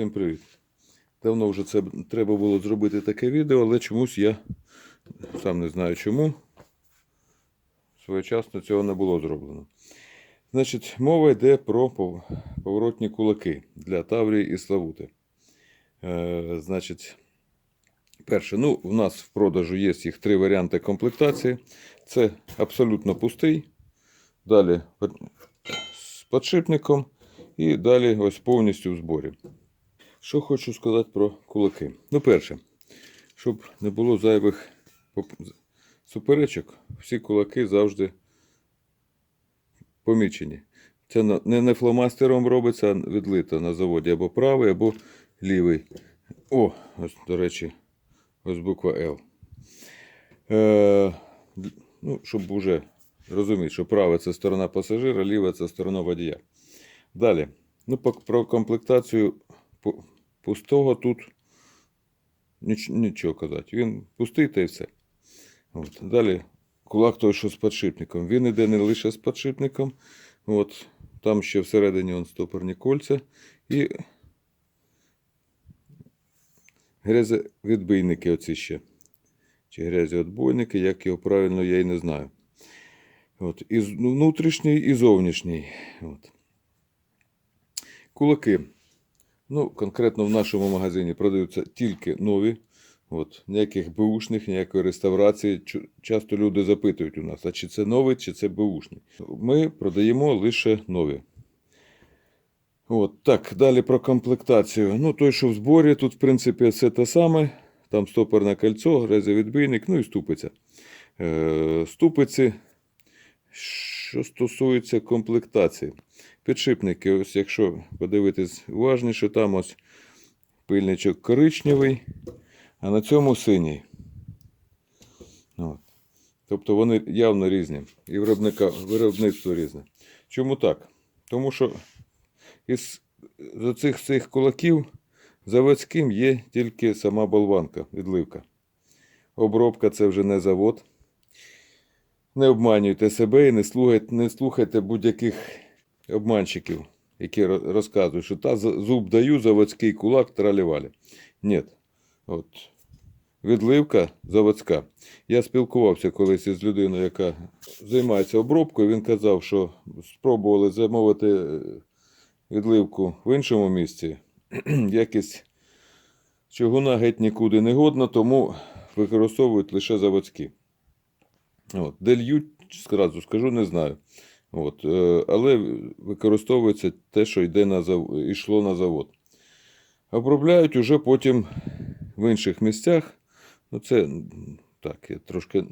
Всім привіт. Давно вже це треба було зробити таке відео, але чомусь я сам не знаю чому. Своєчасно цього не було зроблено. Значить, мова йде про поворотні кулаки для Таврії і Славути. Е, значить, перше, ну, в нас в продажу є їх три варіанти комплектації. Це абсолютно пустий. Далі з подшипником. І далі ось повністю в зборі. Що хочу сказати про кулаки. Ну, перше, щоб не було зайвих суперечок, всі кулаки завжди помічені. Це не, фломастером робиться, а відлито на заводі або правий, або лівий. О, ось, до речі, ось буква L. Е, ну, щоб вже розуміти, що праве це сторона пасажира, ліве це сторона водія. Далі. Ну, про комплектацію пустого тут ніч, нічого казати. Він пустий та й все. От. Далі кулак той, що з подшипником. Він іде не лише з подшипником. От. Там ще всередині он стопорні кольця. І грязевідбийники оці ще. Чи грязеотбойники, як його правильно, я й не знаю. От. І ну, внутрішній, і зовнішній. От. Кулаки. Ну, конкретно в нашому магазині продаються тільки нові. От, ніяких беушних, ніякої реставрації. Часто люди запитують у нас, а чи це новий, чи це беушний. Ми продаємо лише нові. От, так, далі про комплектацію. Ну, той, що в зборі, тут, в принципі, все те саме. Там стопорне кольцо, грязевідбійник, ну і ступиця. Е, ступиці, що стосується комплектації. Підшипники, ось якщо подивитись уважніше, там ось пильничок коричневий, а на цьому синій. От. Тобто вони явно різні. І виробника, виробництво різне. Чому так? Тому що із з цих цих кулаків заводським є тільки сама болванка, відливка. Обробка це вже не завод. Не обманюйте себе і не слухайте, не слухайте будь-яких обманщиків, які розказують, що та зуб даю, заводський кулак тралівалі. Ні. От. Відливка заводська. Я спілкувався колись із людиною, яка займається обробкою. Він казав, що спробували замовити е, відливку в іншому місці. Якість чугуна геть нікуди не годна, тому використовують лише заводські. От. Де льють, скажу, не знаю. От. е, Але використовується те, що йде на зав... йшло на завод. Обробляють уже потім в інших місцях. Ну, це так, я трошки,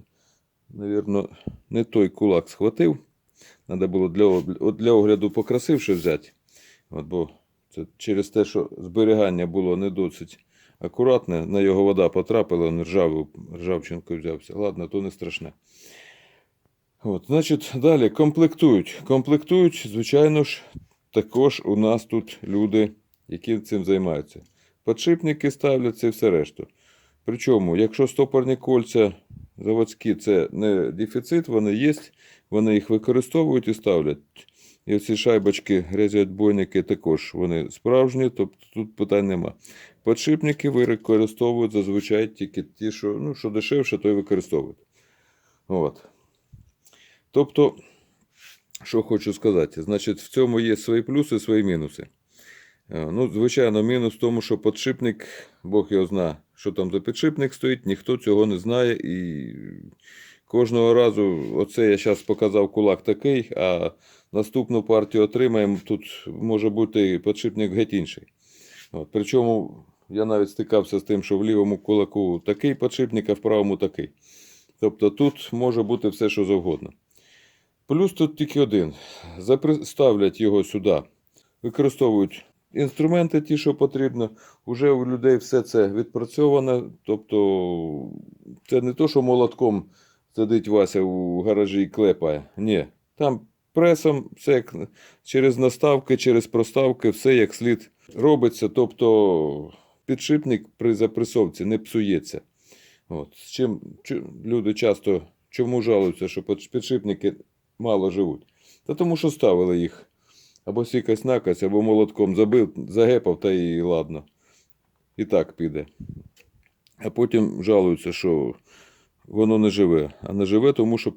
навірно, не той кулак схватив. Треба було для, для огляду покрасивше взяти. От, бо це через те, що зберігання було не досить акуратне, на його вода потрапила, він ржавчинкою взявся. Ладно, то не страшне. От, значить, далі комплектують. Комплектують, звичайно ж, також у нас тут люди, які цим займаються. Подшипники ставляться і все решту. Причому, якщо стопорні кольця заводські це не дефіцит, вони є, вони їх використовують і ставлять. І оці шайбочки, грязеотбойники також вони справжні, тобто тут питань нема. Подшипники використовують зазвичай тільки ті, що, ну, що дешевше, то й використовують. От. Тобто, що хочу сказати, значить, в цьому є свої плюси, свої мінуси. Е, Ну, звичайно, мінус в тому, що підшипник, Бог його знає, що там за підшипник стоїть, ніхто цього не знає. І кожного разу, оце я зараз показав кулак такий, а наступну партію отримаємо, тут може бути підшипник геть інший. От, причому я навіть стикався з тим, що в лівому кулаку такий підшипник, а в правому такий. Тобто тут може бути все, що завгодно. Плюс тут тільки один. Ставлять його сюди, використовують інструменти, ті, що потрібно. Уже у людей все це відпрацьовано. Тобто, це не то, що молотком сидить Вася у гаражі і клепає. Ні. Там пресом, все як через наставки, через проставки, все як слід робиться. Тобто підшипник при запресовці не псується. От. З чим люди часто чому жалуються, що підшипники мало живуть? Та тому що ставили їх або сікась накась, або молотком забив, загепав, та і ладно. І так піде. А потім жалуються, що воно не живе. А не живе, тому що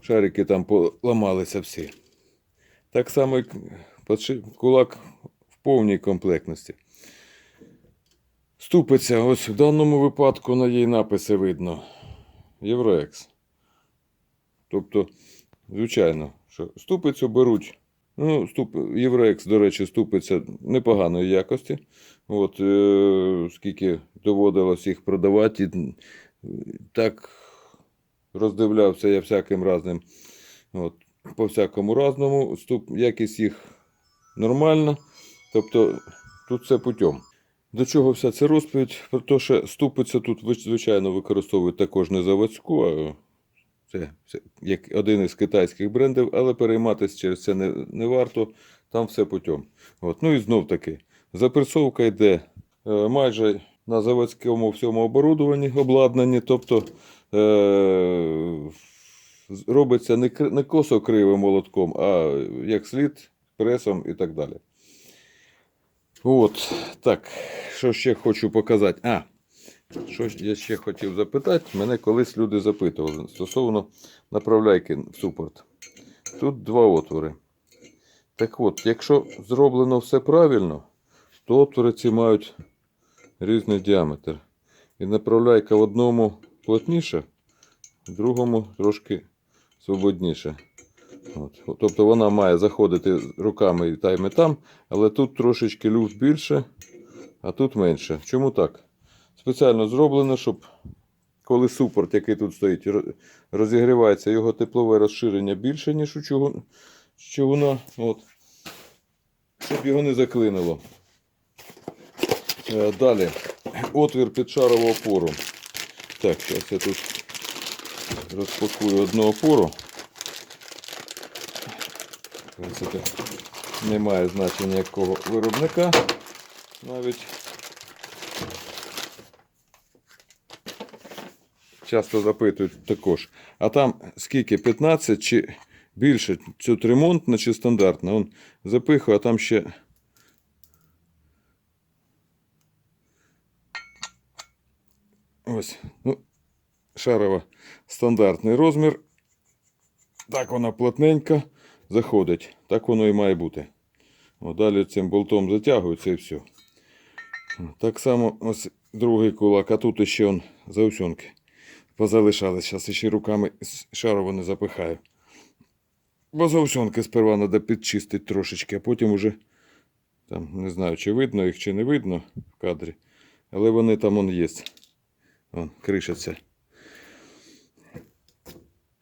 шарики там поламалися всі. Так само подши- кулак в повній комплектності. Ступиця, ось в даному випадку на її написи видно. Євроекс. Тобто, звичайно, що ступицю беруть. Ну, ступ... Євроекс, до речі, ступиця непоганої якості. От, е... скільки доводилось їх продавати, так роздивлявся я всяким разним. От, по всякому разному. Ступ... Якість їх нормальна. Тобто тут все путем. До чого вся ця розповідь? Про те, що ступиця тут, звичайно, використовують також не заводську, а це, як один із китайських брендів, але перейматися через це не, не варто. Там все путем. От. Ну і знов таки, запресовка йде е, майже на заводському всьому оборудованні, обладнанні, тобто е, робиться не, не косо кривим молотком, а як слід, пресом і так далі. От, так, що ще хочу показати. А, що я ще хотів запитати, мене колись люди запитували стосовно направляйки в супорт. Тут два отвори. Так от, якщо зроблено все правильно, то отвори ці мають різний діаметр. І направляйка в одному плотніша, в другому трошки свободніше. От. Тобто вона має заходити руками і там і там, але тут трошечки люфт більше, а тут менше. Чому так? Спеціально зроблено, щоб коли супорт, який тут стоїть, розігрівається, його теплове розширення більше, ніж у чугуна. От. Щоб його не заклинило. Е, Далі. Отвір під шарову опору. Так, зараз я тут розпакую одну опору. В немає значення якого виробника. Навіть часто запитують також. А там скільки? 15 чи більше? Тут ремонтна чи стандартна? Он запихаю, а там ще. Ось. Ну, шарова стандартний розмір. Так вона плотненька заходить. Так воно і має бути. О, далі цим болтом затягується і все. Так само ось другий кулак, а тут ще он заусенки позалишались. Зараз ще руками з шарово не запихаю. Бо заусенки сперва треба підчистити трошечки, а потім уже там не знаю, чи видно їх, чи не видно в кадрі. Але вони там он є. Вон, кришаться.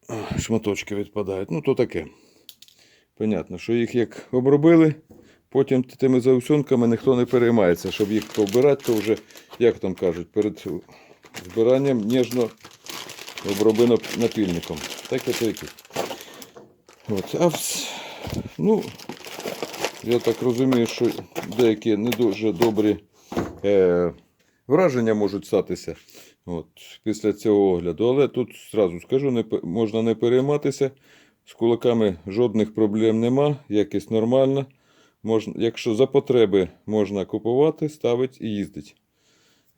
О, Шматочки відпадають. Ну, то таке. Понятно, що їх як обробили, потім тими заусенками ніхто не переймається, щоб їх повбирати, то вже, як там кажуть, перед збиранням ніжно обробено напільником. Так і такі. От. А ну, я так розумію, що деякі не дуже добрі е, враження можуть статися от, після цього огляду. Але тут зразу скажу, не, можна не перейматися. З кулаками жодних проблем нема, якість нормальна. Можна, якщо за потреби можна купувати, ставити і їздити.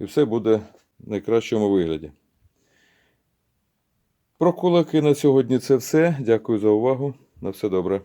І все буде в найкращому вигляді. Про кулаки на сьогодні це все. Дякую за увагу. На все добре.